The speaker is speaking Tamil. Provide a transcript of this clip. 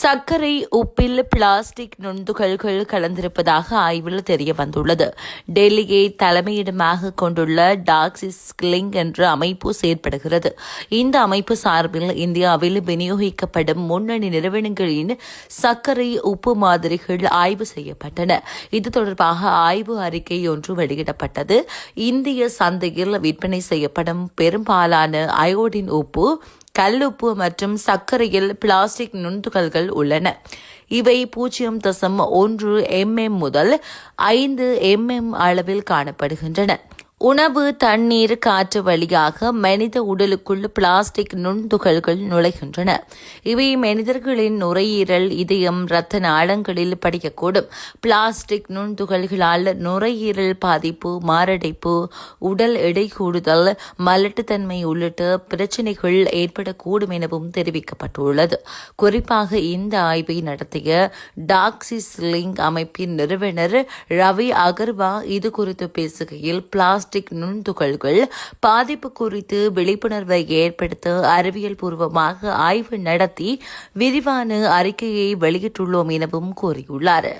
சர்க்கரை உப்பில் பிளாஸ்டிக் நுண்துகள்கள் கலந்திருப்பதாக ஆய்வில் தெரிய வந்துள்ளது. டெல்லியை தலைமையிடமாக கொண்டுள்ள டாக்ஸிஸ் கிளிங் என்ற அமைப்பு செயற்படுகிறது. இந்த அமைப்பு சார்பில் இந்தியாவில் விநியோகிக்கப்படும் முன்னணி நிறுவனங்களின் சர்க்கரை உப்பு மாதிரிகள் ஆய்வு செய்யப்பட்டன. இது தொடர்பாக ஆய்வு அறிக்கை ஒன்று வெளியிடப்பட்டது. இந்திய சந்தையில் விற்பனை செய்யப்படும் பெரும்பாலான அயோடின் உப்பு கல்லுப்பு மற்றும் சர்க்கரையில் பிளாஸ்டிக் நுண்துகள்கள் உள்ளன. இவை பூஜ்ஜியம் தசம் ஒன்று எம்எம் முதல் ஐந்து எம்எம் அளவில் காணப்படுகின்றன. உணவு தண்ணீர் காற்று வழியாக மனித உடலுக்குள் பிளாஸ்டிக் நுண்துகள்கள் நுழைகின்றன. இவை மனிதர்களின் நுரையீரல் இதயம் இரத்த நாளங்களில் படிக்கக்கூடும். பிளாஸ்டிக் நுண்துகள்களால் நுரையீரல் பாதிப்பு மாரடைப்பு உடல் எடை கூடுதல் மலட்டுத்தன்மை உள்ளிட்ட பிரச்சினைகள் ஏற்படக்கூடும் எனவும் தெரிவிக்கப்பட்டுள்ளது. குறிப்பாக இந்த ஆய்வை நடத்திய டாக்ஸிஸ்லிங் அமைப்பின் நிறுவனர் ரவி அகர்வா இது குறித்து பேசுகையில் பிளாஸ்டிக் பிளாஸ்டிக் நுண்துகள்கள் பாதிப்பு குறித்து விழிப்புணர்வை ஏற்படுத்த அறிவியல் பூர்வமாக ஆய்வு நடத்தி விரிவான அறிக்கையை வெளியிட்டுள்ளோம் எனவும் கூறியுள்ளார்.